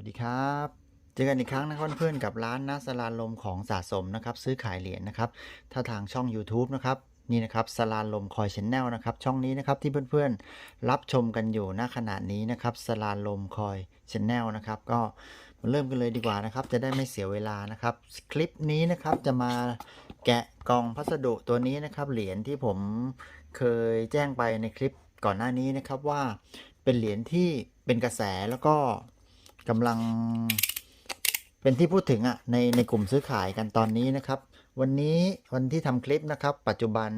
วัสดีครับ เจอกันอีกครั้งนะครับเพื่อนๆกับร้านนัสลาลมของสะสมนะครับ ซื้อขายเหรียญนะครับ ถ้าทางช่อง YouTube นะครับนี่นะครับสลาลมคอยชแนลนะครับ ช่องนี้นะครับที่เพื่อนๆ รับชมกันอยู่ณขณะนี้นะครับสลาลมคอยชแนลนะครับ ก็มาเริ่มกันเลยดีกว่านะครับ จะได้ไม่เสียเวลานะครับ คลิปนี้นะครับจะมาแกะกล่องพัสดุตัวนี้นะครับ เหรียญที่ผมเคยแจ้งไปในคลิปก่อนหน้านี้นะครับว่าเป็นเหรียญที่เป็นกระแสแล้วก็ กำลังเป็นที่พูดถึงอะในในกลุ่มซื้อขายกันตอนนี้นะครับ วันนี้วันที่ทำคลิปนะครับ ปัจจุบัน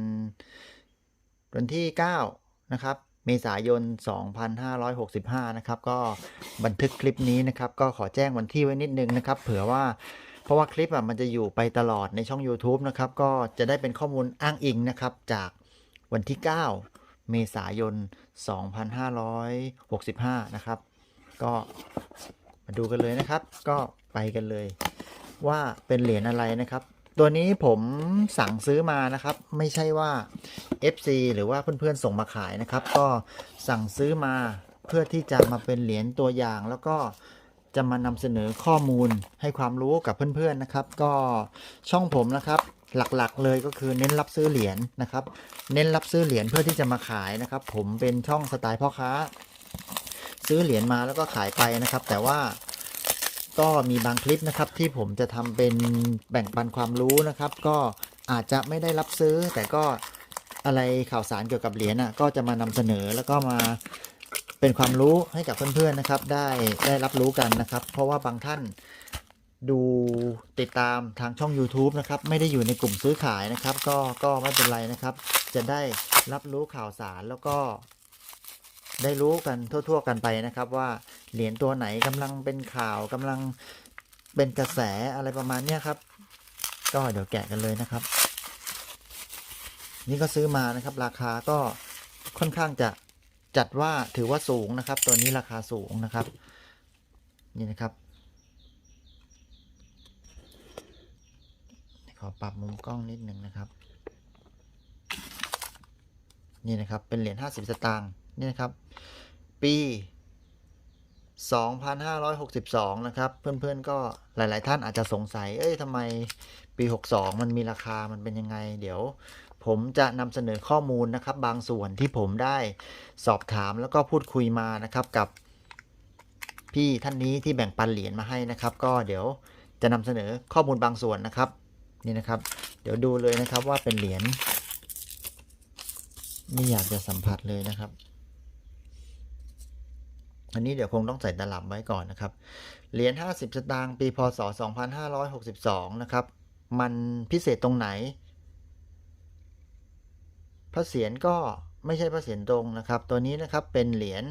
วันที่ 9 นะครับ เมษายน 2565 นะครับ ก็บันทึกคลิปนี้นะครับ ก็ขอแจ้งวันที่ไว้นิดนึงนะครับ เผื่อว่าเพราะว่าคลิปอะมันจะอยู่ไปตลอดในช่อง YouTube นะครับ ก็จะได้เป็นข้อมูลอ้างอิงนะครับจากวันที่ 9 เมษายน 2565 นะครับ ก็ มาดูกันเลยนะครับ ก็ไปกันเลย ว่าเป็นเหรียญอะไรนะครับ ตัวนี้ผมสั่งซื้อมานะครับ ไม่ใช่ว่า FC หรือว่าเพื่อนๆส่งมาขายนะครับ ก็สั่งซื้อมาเพื่อที่จะมาเป็นเหรียญตัวอย่างแล้วก็จะมานำเสนอข้อมูลให้ความรู้กับเพื่อนๆนะครับ ก็ช่องผมนะครับหลักๆ เลยก็คือเน้นรับซื้อเหรียญนะครับ เน้นรับซื้อเหรียญเพื่อที่จะมาขายนะครับ ผมเป็นช่องสไตล์พ่อค้า ซื้อเหรียญมาแล้วก็ขายไปนะครับ แต่ว่าก็มีบางคลิปนะครับที่ผมจะทำเป็นแบ่งปันความรู้นะครับ ก็อาจจะไม่ได้รับซื้อ แต่ก็อะไรข่าวสารเกี่ยวกับเหรียญอะก็จะมานำเสนอแล้วก็มาเป็นความรู้ให้กับเพื่อนๆนะครับ ได้ได้รับรู้กันนะครับ เพราะว่าบางท่านดูติดตามทางช่อง YouTube นะครับ ไม่ได้อยู่ในกลุ่มซื้อขายนะครับ ก็ก็ไม่เป็นไรนะครับ จะได้รับรู้ข่าวสารแล้วก็ ได้รู้กันทั่ว ๆ กันไปนะครับ ว่าเหรียญตัวไหนกำลังเป็นข่าวกำลังเป็นกระแสอะไรประมาณเนี้ยครับ ก็เดี๋ยวแกะกันเลยนะครับ นี่ก็ซื้อมานะครับ ราคาก็ค่อนข้างจะจัดว่าถือว่าสูงนะครับ ตัวนี้ราคาสูงนะครับ นี่นะครับขอปรับมุมกล้องนิดหนึ่งนะครับ นี่นะครับเป็นเหรียญ50 สตางค์ นี่นะครับ ปี 2562 นะครับ เพื่อนๆก็หลาย ๆ ท่านอาจจะสงสัย เอ้ยทำไมปี 62 มันมีราคามันเป็นยังไง เดี๋ยวผมจะนำเสนอข้อมูลนะครับ บางส่วนที่ผมได้สอบถามแล้วก็พูดคุยมานะครับกับพี่ท่านนี้ที่แบ่งปันเหรียญมาให้นะครับ ก็เดี๋ยวจะนำเสนอข้อมูลบางส่วนนะครับ นี่นะครับ เดี๋ยวดูเลยนะครับว่าเป็นเหรียญไม่อยากจะสัมผัสเลยนะครับ อันนี้เดี๋ยวคงต้องใส่ตลับไว้ก่อนนะครับ เหรียญ 50 สตางค์ปีพศ 2562 นะครับ มันพิเศษตรงไหน พระเศียรก็ไม่ใช่พระเศียรตรงนะครับ ตัวนี้นะครับเป็นเหรียญ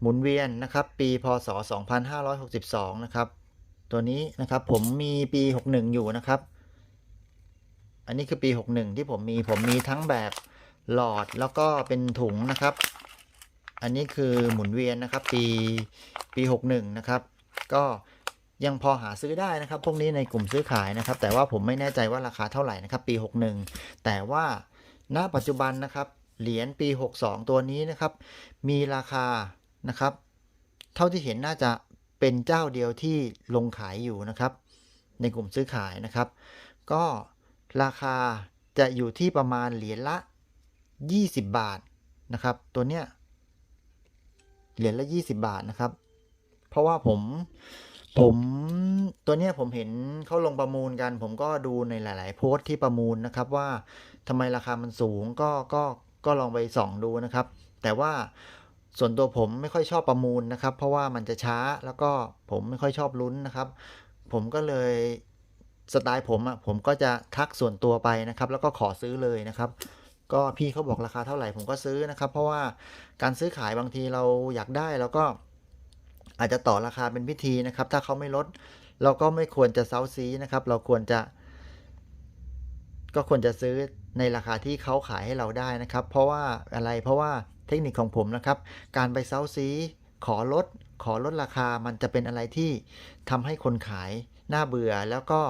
หมุนเวียนนะครับ ปีพศ 2562 นะครับ ตัวนี้นะครับผมมีปี 61 อยู่นะครับ อันนี้คือปี 61 ที่ผมมีผมมีทั้งแบบหลอดแล้วก็เป็นถุงนะครับ อันนี้คือหมุนเวียนนะครับ ปีปี 61 นะครับ ก็ยังพอหาซื้อได้นะครับ พวกนี้ในกลุ่มซื้อขายนะครับ แต่ว่าผมไม่แน่ใจว่าราคาเท่าไหร่นะครับ ปี 61 แต่ว่าณปัจจุบันนะครับ เหรียญปี 62 ตัวนี้นะครับ มีราคานะครับ เท่าที่เห็นน่าจะเป็นเจ้าเดียวที่ลงขายอยู่นะครับ ในกลุ่มซื้อขายนะครับ ก็ราคาจะอยู่ที่ประมาณเหรียญละ 20 บาทนะครับ ตัวเนี้ย เหรียญละ20บาทนะครับ เพราะว่าผมผมตัวเนี้ยผมเห็นเขาลงประมูลกัน ผมก็ดูในหลาย ๆ โพสต์ที่ประมูลนะครับว่าทำไมราคามันสูงก็ก็ก็ลองไปส่องดูนะครับ แต่ว่าส่วนตัวผมไม่ค่อยชอบประมูลนะครับ เพราะว่ามันจะช้าแล้วก็ผมไม่ค่อยชอบลุ้นนะครับ ผมก็เลยสไตล์ผมอะ่ะผมก็จะทักส่วนตัวไปนะครับ แล้วก็ขอซื้อเลยนะครับ ก็พี่เขาบอกราคาเท่าไหร่ผมก็ซื้อนะครับ เพราะว่าการซื้อขายบางทีเราอยากได้แล้วก็อาจจะต่อราคาเป็นพิธีนะครับ ถ้าเขาไม่ลด เราก็ไม่ควรจะเซาซีนะครับ เราควรจะ ก็ควรจะซื้อในราคาที่เขาขายให้เราได้นะครับ เพราะว่าอะไรเพราะว่าเทคนิคของผมนะครับ การไปเซาซีขอลด ขอลดราคามันจะเป็นอะไรที่ทำให้คนขายน่าเบื่อแล้วก็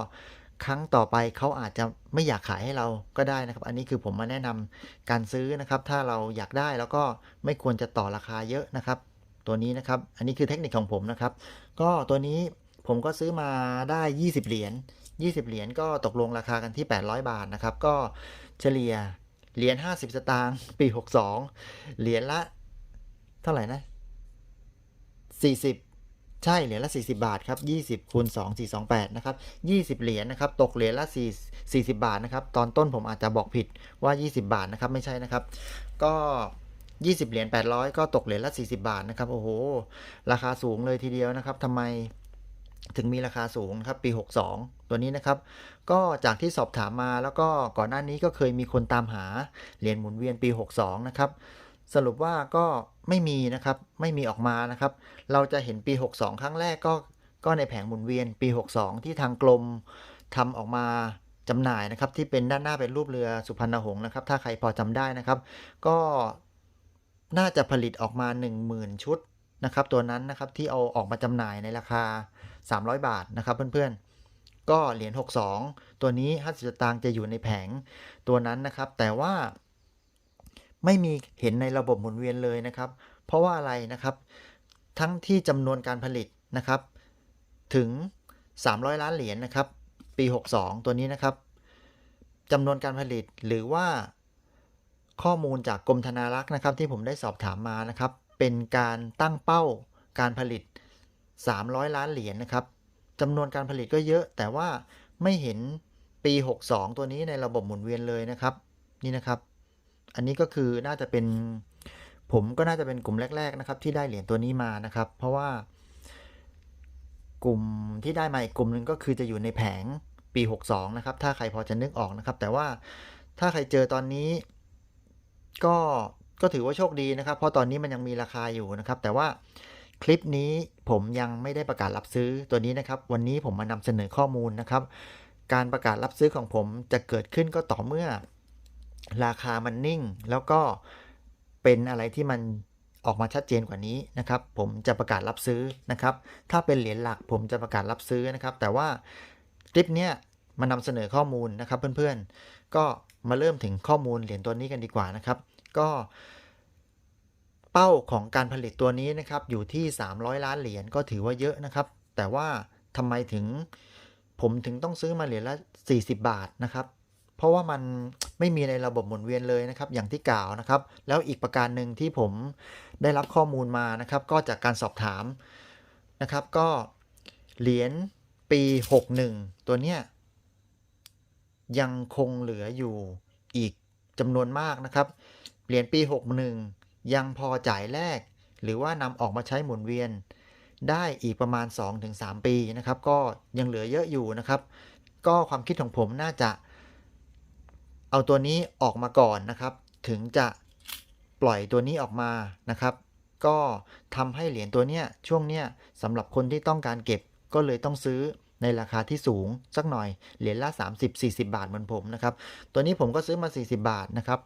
ครั้งต่อไปเขาอาจจะไม่อยากขายให้เราก็ได้นะครับ อันนี้คือผมมาแนะนำการซื้อนะครับ ถ้าเราอยากได้แล้วก็ไม่ควรจะต่อราคาเยอะนะครับตตัวนี้นะครับ อันนี้คือเทคนิคของผมนะครับ ก็ตัวนี้ผมก็ซื้อมาได้ 20 เหรียญ20 เหรียญก็ตกลงราคากันที่ 800 บาทนะครับ ก็เฉลี่ยเหรียญ50 สตางค์ปี 62 เหรียญละ เท่าไหร่นะ40 ใช่เหรียญละ 40 บาทครับ 20คูณ2 4 2 8นะครับ20 เหรียญนะครับตกเหรียญละ4 40 บาทนะครับตอนต้นผมอาจจะบอกผิดว่า 20 บาทนะครับไม่ใช่นะครับ ก็ 20 เหรียญ800 ก็ตกเหรียญละ 40 บาทนะครับโอ้โหราคาสูงเลยทีเดียวนะครับทำไมถึงมีราคาสูงครับปี 62 ตัวนี้นะครับ ก็จากที่สอบถามมาแล้วก็ก่อนหน้านี้ก็เคยมีคนตามหาเหรียญหมุนเวียนปี 62 นะครับ สรุปว่าก็ ไม่มีนะครับ ไม่มีออกมานะครับ เราจะเห็นปี 62 ครั้งแรกก็ก็ในแผงหมุนเวียนปี 62 ที่ทางกรมทำออกมาจำหน่ายนะครับ ที่เป็นด้านหน้าเป็นรูปเรือสุพรรณหงษ์นะครับ ถ้าใครพอจำได้นะครับ ก็น่าจะผลิตออกมา 10,000 ชุดนะครับ ตัวนั้นนะครับที่เอาออกมาจำหน่ายในราคา 300 บาทนะครับ เพื่อนๆ ก็เหรียญ62 ตัวนี้50สตางค์จะอยู่ในแผงตัวนั้นนะครับ แต่ว่า ไม่มีเห็นในระบบหมุนเวียนเลยนะครับ เพราะว่าอะไรนะครับ ทั้งที่จำนวนการผลิตนะครับ ถึง 300 ล้านเหรียญนะครับ ปี 62 ตัวนี้นะครับจำนวนการผลิตหรือว่าข้อมูลจากกรมธนารักษ์นะครับ ที่ผมได้สอบถามมานะครับ เป็นการตั้งเป้าการผลิต 300 ล้านเหรียญนะครับจำนวนการผลิตก็เยอะ แต่ว่าไม่เห็นปี 62 ตัวนี้ในระบบหมุนเวียนเลยนะครับ นี่นะครับ อันนี้ก็คือน่าจะเป็นผมก็น่าจะเป็นกลุ่มแรก ๆ นะครับ ที่ได้เหรียญตัวนี้มานะครับ เพราะว่ากลุ่มที่ได้มาอีกกลุ่มหนึ่งก็คือจะอยู่ในแผงปี 62 นะครับ ถ้าใครพอจะนึกออกนะครับ แต่ว่าถ้าใครเจอตอนนี้ก็ก็ถือว่าโชคดีนะครับ เพราะตอนนี้มันยังมีราคาอยู่นะครับ แต่ว่าคลิปนี้ผมยังไม่ได้ประกาศรับซื้อตัวนี้นะครับ วันนี้ผมมานำเสนอข้อมูลนะครับ การประกาศรับซื้อของผมจะเกิดขึ้นก็ต่อเมื่อ ราคามันนิ่ง แล้วก็เป็นอะไรที่มันออกมาชัดเจนกว่านี้นะครับ ผมจะประกาศรับซื้อนะครับ ถ้าเป็นเหรียญหลักผมจะประกาศรับซื้อนะครับ แต่ว่าคลิปเนี้ยมานำเสนอข้อมูลนะครับเพื่อนๆ ก็มาเริ่มถึงข้อมูลเหรียญตัวนี้กันดีกว่านะครับ ก็เป้าของการผลิตตัวนี้นะครับอยู่ที่ 300 ล้านเหรียญก็ถือว่าเยอะนะครับ แต่ว่าทำไมถึงผมถึงต้องซื้อมาเหรียญละ 40 บาทนะครับ เพราะว่ามันไม่มีในระบบหมุนเวียนเลยนะครับ อย่างที่กล่าวนะครับ แล้วอีกประการหนึ่งที่ผมได้รับข้อมูลมานะครับ ก็จากการสอบถามนะครับ ก็เหรียญปี 61 ตัวเนี้ยยังคงเหลืออยู่อีกจำนวนมากนะครับ เหรียญปี 61 ยังพอจ่ายแลกหรือว่านำออกมาใช้หมุนเวียน ได้อีกประมาณ 2-3 ปีนะครับ ก็ยังเหลือเยอะอยู่นะครับ ก็ความคิดของผมน่าจะ เอาตัวนี้ออกมาก่อนนะครับ ถึงจะปล่อยตัวนี้ออกมานะครับ ก็ทำให้เหรียญตัวเนี้ยช่วงเนี้ยสำหรับคนที่ต้องการเก็บก็เลยต้องซื้อในราคาที่สูงสักหน่อยเหรียญละ 30-40 บาทเหมือนผมนะครับ ตัวนี้ผมก็ซื้อมา 40 บาทนะครับ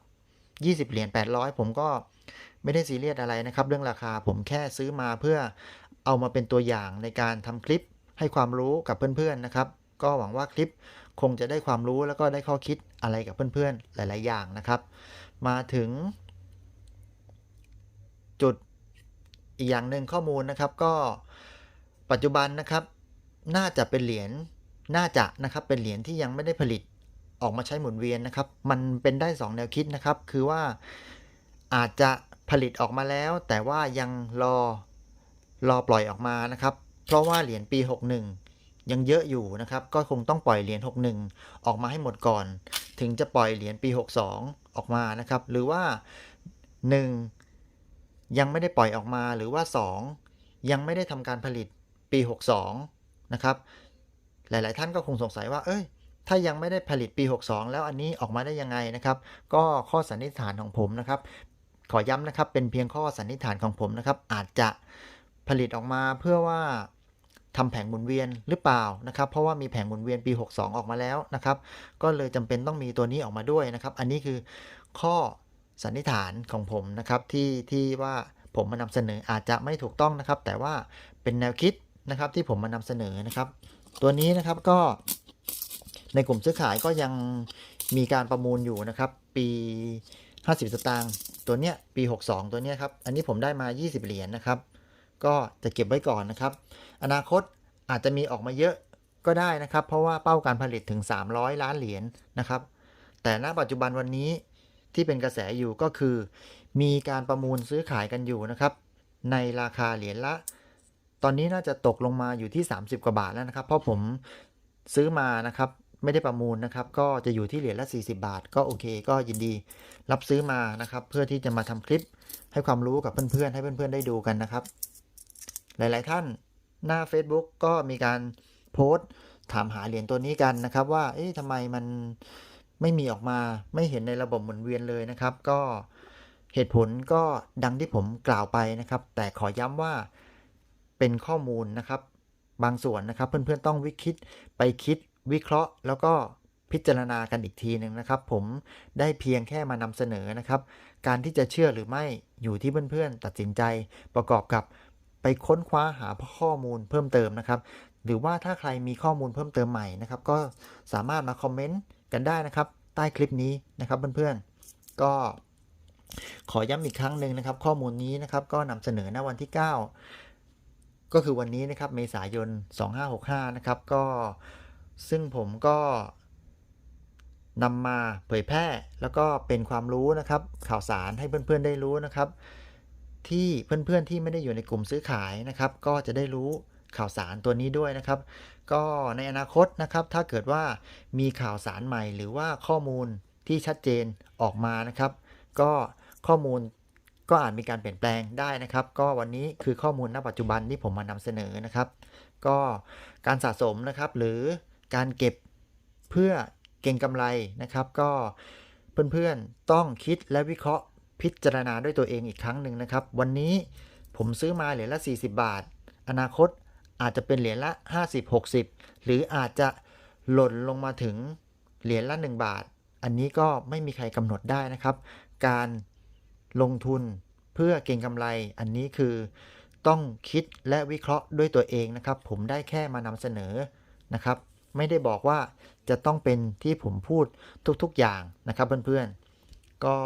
20เหรียญ800 ผมก็ไม่ได้ซีเรียสอะไรนะครับ เรื่องราคาผมแค่ซื้อมาเพื่อเอามาเป็นตัวอย่างในการทำคลิปให้ความรู้กับเพื่อนๆนะครับ ก็หวังว่าคลิปคงจะได้ความรู้แล้วก็ได้ข้อคิดอะไรกับเพื่อนๆหลาย ๆ อย่างนะครับ มาถึง จุดอีกอย่างหนึ่งข้อมูลนะครับก็ปัจจุบันนะครับ น่าจะเป็นเหรียญน่าจะนะครับเป็นเหรียญที่ยังไม่ได้ผลิตออกมาใช้หมุนเวียนนะครับ มันเป็นได้ 2 แนวคิดนะครับ คือว่าอาจจะผลิตออกมาแล้ว แต่ว่ายังรอรอปล่อยออกมานะครับ เพราะว่าเหรียญปี 61 ยังเยอะอยู่นะครับ ก็คงต้องปล่อยเหรียญ 61 ออกมาให้หมดก่อน ถึงจะปล่อยเหรียญปี 62 ออกมานะครับ หรือว่า 1 ยังไม่ได้ปล่อยออกมาหรือว่า 2 ยังไม่ได้ทำการผลิตปี 62 นะครับ หลาย ๆ ท่านก็คงสงสัยว่า เอ้ย ถ้ายังไม่ได้ผลิตปี 62 แล้วอันนี้ออกมาได้ยังไงนะครับ ก็ข้อสันนิษฐานของผมนะครับ ขอย้ำนะครับ เป็นเพียงข้อสันนิษฐานของผมนะครับ อาจจะผลิตออกมาเพื่อว่า ทำแผงหมุนเวียนหรือเปล่านะครับ เพราะว่ามีแผงหมุนเวียนปี 62 ออกมาแล้วนะครับ ก็เลยจำเป็นต้องมีตัวนี้ออกมาด้วยนะครับ อันนี้คือข้อสันนิษฐานของผมนะครับที่ที่ว่าผมมานำเสนออาจจะไม่ถูกต้องนะครับ แต่ว่าเป็นแนวคิดนะครับที่ผมมานำเสนอนะครับ ตัวนี้นะครับก็ในกลุ่มซื้อขายก็ยังมีการประมูลอยู่นะครับ ปี 50 สตางค์ตัวเนี้ยปี 62 ตัวเนี้ยครับ อันนี้ผมได้มา 20 เหรียญนะครับ ก็จะเก็บไว้ก่อนนะครับ อนาคตอาจจะมีออกมาเยอะก็ได้นะครับ เพราะว่าเป้าการผลิตถึง 300 ล้านเหรียญนะครับ แต่ณปัจจุบันวันนี้ที่เป็นกระแสอยู่ก็คือ มีการประมูลซื้อขายกันอยู่นะครับ ในราคาเหรียญละ ตอนนี้น่าจะตกลงมาอยู่ที่ 30 กว่าบาทแล้วนะครับ เพราะผมซื้อมานะครับไม่ได้ประมูลนะครับ ก็จะอยู่ที่เหรียญละ 40 บาท ก็โอเค ก็ยินดีรับซื้อมานะครับ เพื่อที่จะมาทำคลิปให้ความรู้กับเพื่อนๆ ให้เพื่อนๆ ได้ดูกันนะครับ หลายๆท่านหน้า Facebook ก็มีการโพสต์ถามหาเหรียญตัวนี้กันนะครับ ว่า เอ๊ะทำไมมันไม่มีออกมาไม่เห็นในระบบหมุนเวียนเลยนะครับ ก็เหตุผลก็ดังที่ผมกล่าวไปนะครับ แต่ขอย้ำว่าเป็นข้อมูลนะครับ บางส่วนนะครับ เพื่อนๆต้องวิคิดไปคิดวิเคราะห์ แล้วก็พิจารณากันอีกทีหนึ่งนะครับ ผมได้เพียงแค่มานำเสนอนะครับ การที่จะเชื่อหรือไม่อยู่ที่เพื่อนๆตัดสินใจประกอบกับ ไปค้นคว้าหาข้อมูลเพิ่มเติมนะครับ หรือว่าถ้าใครมีข้อมูลเพิ่มเติมใหม่นะครับ ก็สามารถมาคอมเมนต์กันได้นะครับ ใต้คลิปนี้นะครับเพื่อนๆ ก็ขอย้ำอีกครั้งหนึ่งนะครับ ข้อมูลนี้นะครับก็นำเสนอณวันที่ 9 ก็คือวันนี้นะครับเมษายน 2565 นะครับ ก็ซึ่งผมก็นำมาเผยแพร่ แล้วก็เป็นความรู้นะครับ ข่าวสารให้เพื่อนๆได้รู้นะครับ ที่เพื่อนๆที่ไม่ได้อยู่ในกลุ่มซื้อขายนะครับ ก็จะได้รู้ข่าวสารตัวนี้ด้วยนะครับ ก็ในอนาคตนะครับถ้าเกิดว่ามีข่าวสารใหม่ หรือว่าข้อมูลที่ชัดเจนออกมานะครับ ก็ข้อมูลก็อาจมีการเปลี่ยนแปลงได้นะครับ ก็วันนี้คือข้อมูลณปัจจุบันที่ผมมานำเสนอนะครับ ก็การสะสมนะครับหรือการเก็บเพื่อเก็งกำไรนะครับ ก็เพื่อนๆต้องคิดและวิเคราะห์ พิจารณาด้วยตัวเองอีกครั้งหนึ่งนะครับ วันนี้ผมซื้อมาเหรียญละ 40 บาท อนาคตอาจจะเป็นเหรียญละ 50 60 หรืออาจจะหล่นลงมาถึงเหรียญละ 1 บาท อันนี้ก็ไม่มีใครกำหนดได้นะครับ การลงทุนเพื่อเก็งกำไร อันนี้คือต้องคิดและวิเคราะห์ด้วยตัวเองนะครับ ผมได้แค่มานำเสนอนะครับ ไม่ได้บอกว่าจะต้องเป็นที่ผมพูดทุกๆอย่างนะครับเพื่อนๆ ก็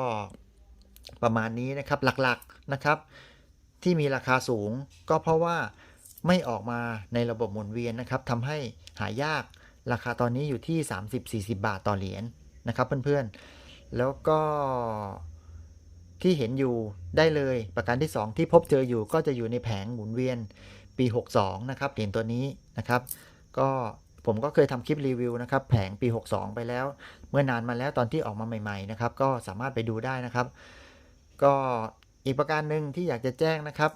ประมาณนี้นะครับหลักๆนะครับ ที่มีราคาสูงก็เพราะว่าไม่ออกมาในระบบหมุนเวียนนะครับทำให้หายากราคาตอนนี้อยู่ที่ 30-40 บาทต่อเหรียญนะครับเพื่อนๆ แล้วก็ที่เห็นอยู่ได้เลยประการที่ 2 ที่พบเจออยู่ก็จะอยู่ในแผงหมุนเวียนปี 62 นะครับเหรียญตัวนี้นะครับ ก็ผมก็เคยทำคลิปรีวิวนะครับ แผงปี 62 ไปแล้ว เมื่อนานมาแล้วตอนที่ออกมาใหม่ ๆ นะครับ ก็สามารถไปดูได้นะครับ ก็อีกประการหนึ่งที่อยากจะแจ้งนะครับ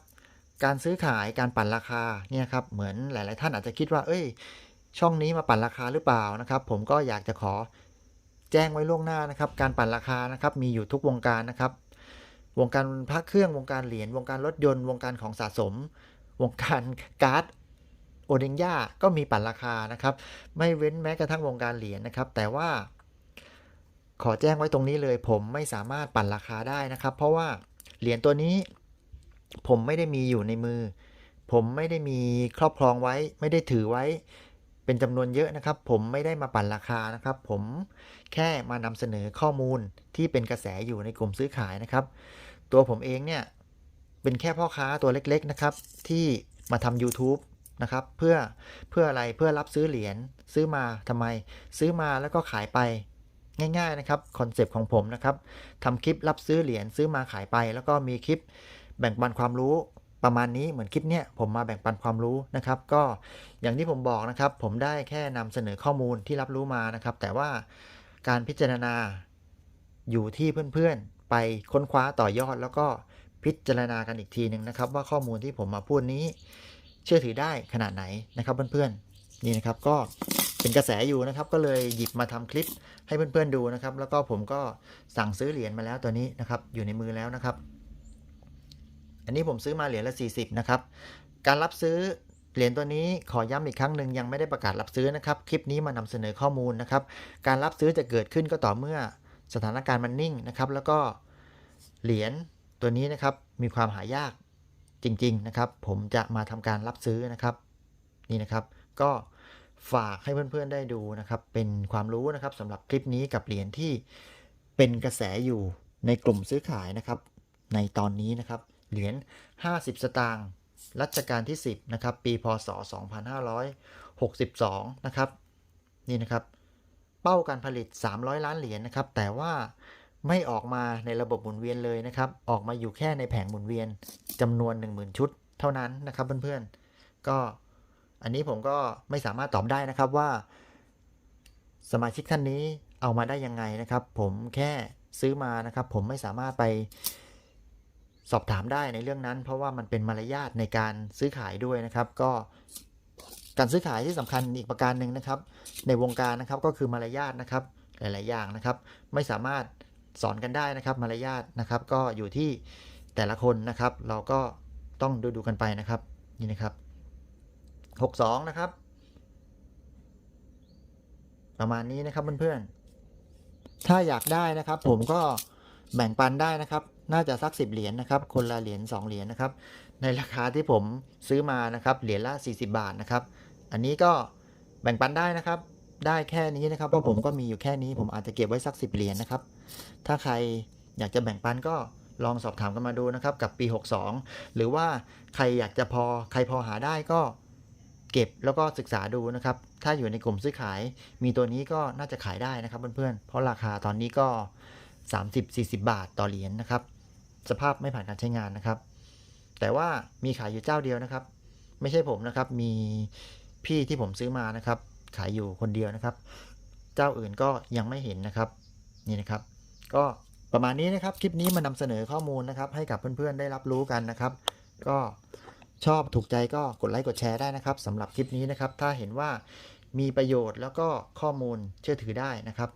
การซื้อขายการปั่นราคาเนี่ยครับเหมือนหลาย ๆ ท่านอาจจะคิดว่า เอ้ย ช่องนี้มาปั่นราคาหรือเปล่านะครับ ผมก็อยากจะขอแจ้งไว้ล่วงหน้านะครับ การปั่นราคานะครับมีอยู่ทุกวงการนะครับ วงการพระเครื่องวงการเหรียญวงการรถยนต์ วงการของสะสม วงการการ์ดโอเดงย่าก็มีปั่นราคานะครับ ไม่เว้นแม้กระทั่งวงการเหรียญนะครับ แต่ว่า ขอแจ้งไว้ตรงนี้เลยผมไม่สามารถปั่นราคาได้นะครับ เพราะว่าเหรียญตัวนี้ ผมไม่ได้มีอยู่ในมือ ผมไม่ได้มีครอบครองไว้ ไม่ได้ถือไว้ เป็นจำนวนเยอะนะครับ ผมไม่ได้มาปั่นราคานะครับ ผมแค่มานำเสนอข้อมูลที่เป็นกระแสอยู่ในกลุ่มซื้อขายนะครับ ตัวผมเองเนี่ยเป็นแค่พ่อค้าตัวเล็กๆนะครับ ที่มาทำ YouTube นะครับ เพื่อเพื่ออะไรเพื่อรับซื้อเหรียญซื้อมาทำไม ซื้อมาแล้วก็ขายไป ง่ายๆนะครับคอนเซปต์ของผมนะครับทำคลิปรับซื้อเหรียญซื้อมาขายไป แล้วก็มีคลิปแบ่งปันความรู้ประมาณนี้เหมือนคลิปเนี้ยผมมาแบ่งปันความรู้นะครับ ก็อย่างที่ผมบอกนะครับ ผมได้แค่นำเสนอข้อมูลที่รับรู้มานะครับ แต่ว่าการพิจารณาอยู่ที่เพื่อนๆ ไปค้นคว้าต่อยอด แล้วก็พิจารณากันอีกทีหนึ่งนะครับ ว่าข้อมูลที่ผมมาพูดนี้ เชื่อถือได้ขนาดไหนนะครับเพื่อนๆ นี่นะครับก็เป็นกระแสอยู่นะครับ ก็เลยหยิบมาทำคลิปให้เพื่อนๆดูนะครับ แล้วก็ผมก็สั่งซื้อเหรียญมาแล้วตัวนี้นะครับ อยู่ในมือแล้วนะครับ อันนี้ผมซื้อมาเหรียญละ 40 นะครับ การรับซื้อเหรียญตัวนี้ขอย้ำอีกครั้งหนึ่งยังไม่ได้ประกาศรับซื้อนะครับ คลิปนี้มานำเสนอข้อมูลนะครับ การรับซื้อจะเกิดขึ้นก็ต่อเมื่อสถานการณ์มันนิ่งนะครับ แล้วก็เหรียญตัวนี้นะครับมีความหายากจริง ๆนะครับ ผมจะมาทำการรับซื้อนะครับ นี่นะครับ ก็ ฝากให้เพื่อนๆได้ดูนะครับ เป็นความรู้นะครับสำหรับคลิปนี้กับเหรียญที่เป็นกระแสอยู่ในกลุ่มซื้อขายนะครับ ในตอนนี้นะครับ เหรียญ 50 สตางค์รัชกาลที่ 10 นะครับ ปีพศ 2562 นะครับ นี่นะครับ เป้าการผลิต 300 ล้านเหรียญนะครับ แต่ว่าไม่ออกมาในระบบหมุนเวียนเลยนะครับ ออกมาอยู่แค่ในแผงหมุนเวียนจำนวน 10,000 ชุด เท่านั้นนะครับเพื่อนๆ ก็ อันนี้ผมก็ไม่สามารถตอบได้นะครับว่า สมาชิกท่านนี้เอามาได้ยังไงนะครับ ผมแค่ซื้อมานะครับ ผมไม่สามารถไปสอบถามได้ในเรื่องนั้น เพราะว่ามันเป็นมารยาทในการซื้อขายด้วยนะครับ ก็การซื้อขายที่สำคัญอีกประการหนึ่งนะครับ ในวงการนะครับก็คือมารยาทนะครับ หลาย ๆ อย่างนะครับ ไม่สามารถสอนกันได้นะครับ มารยาทนะครับ ก็อยู่ที่แต่ละคนนะครับ เราก็ต้องดูดูกันไปนะครับนี่นะครับ 62 นะครับ ประมาณนี้นะครับเพื่อนๆ ถ้าอยากได้นะครับ ผมก็แบ่งปันได้นะครับ น่าจะสักสิบเหรียญนะครับ คนละเหรียญ2เหรียญนะครับ ในราคาที่ผมซื้อมานะครับ เหรียญละ 40 บาทนะครับ อันนี้ก็แบ่งปันได้นะครับ ได้แค่นี้นะครับเพราะผมก็มีอยู่แค่นี้ ผมอาจจะเก็บไว้สักสิบเหรียญนะครับ ถ้าใครอยากจะแบ่งปันก็ลองสอบถามกันมาดูนะครับกับปี 62 หรือว่าใครอยากจะพอใครพอหาได้ก็ เก็บแล้วก็ศึกษาดูนะครับ ถ้าอยู่ในกลุ่มซื้อขาย มีตัวนี้ก็น่าจะขายได้นะครับเพื่อนๆ เพราะราคาตอนนี้ก็ 30-40 บาทต่อเหรียญนะครับ สภาพไม่ผ่านการใช้งานนะครับ แต่ว่ามีขายอยู่เจ้าเดียวนะครับ ไม่ใช่ผมนะครับ มีพี่ที่ผมซื้อมานะครับ ขายอยู่คนเดียวนะครับ เจ้าอื่นก็ยังไม่เห็นนะครับ นี่นะครับ ก็ประมาณนี้นะครับ คลิปนี้มานำเสนอข้อมูลนะครับ ให้กับเพื่อนๆได้รับรู้กันนะครับ ก็ ชอบถูกใจก็กดไลค์กดแชร์ได้นะครับสำหรับคลิปนี้นะครับ ถ้าเห็นว่ามีประโยชน์แล้วก็ข้อมูลเชื่อถือได้นะครับ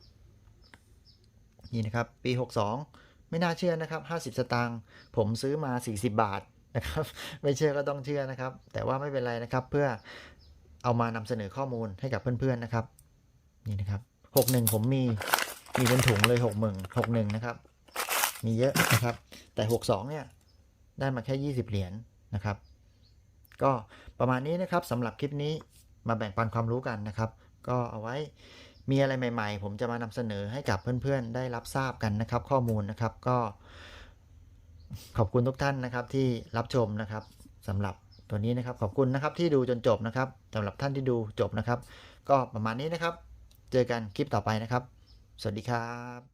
นี่นะครับ ปี 62 ไม่น่าเชื่อนะครับ 50 สตางค์ผมซื้อมา 40 บาทนะครับไม่เชื่อก็ต้องเชื่อนะครับ แต่ว่าไม่เป็นไรนะครับ เพื่อเอามานำเสนอข้อมูลให้กับเพื่อนๆนะครับ นี่นะครับ 61 ผมมีมีเป็นถุงเลย60,000 61นะครับ มีเยอะนะครับ แต่ 62 เนี่ย ได้มาแค่ 20 เหรียญนะครับ ก็ประมาณนี้นะครับสำหรับคลิปนี้มาแบ่งปันความรู้กันนะครับ ก็เอาไว้มีอะไรใหม่ ๆ ผมจะมานำเสนอให้กับเพื่อนๆ ได้รับทราบกันนะครับ ข้อมูลนะครับก็ขอบคุณทุกท่านนะครับที่รับชมนะครับสำหรับตัวนี้นะครับ ขอบคุณนะครับที่ดูจนจบนะครับสำหรับท่านที่ดูจบนะครับ ก็ประมาณนี้นะครับ เจอกันคลิปต่อไปนะครับ สวัสดีครับ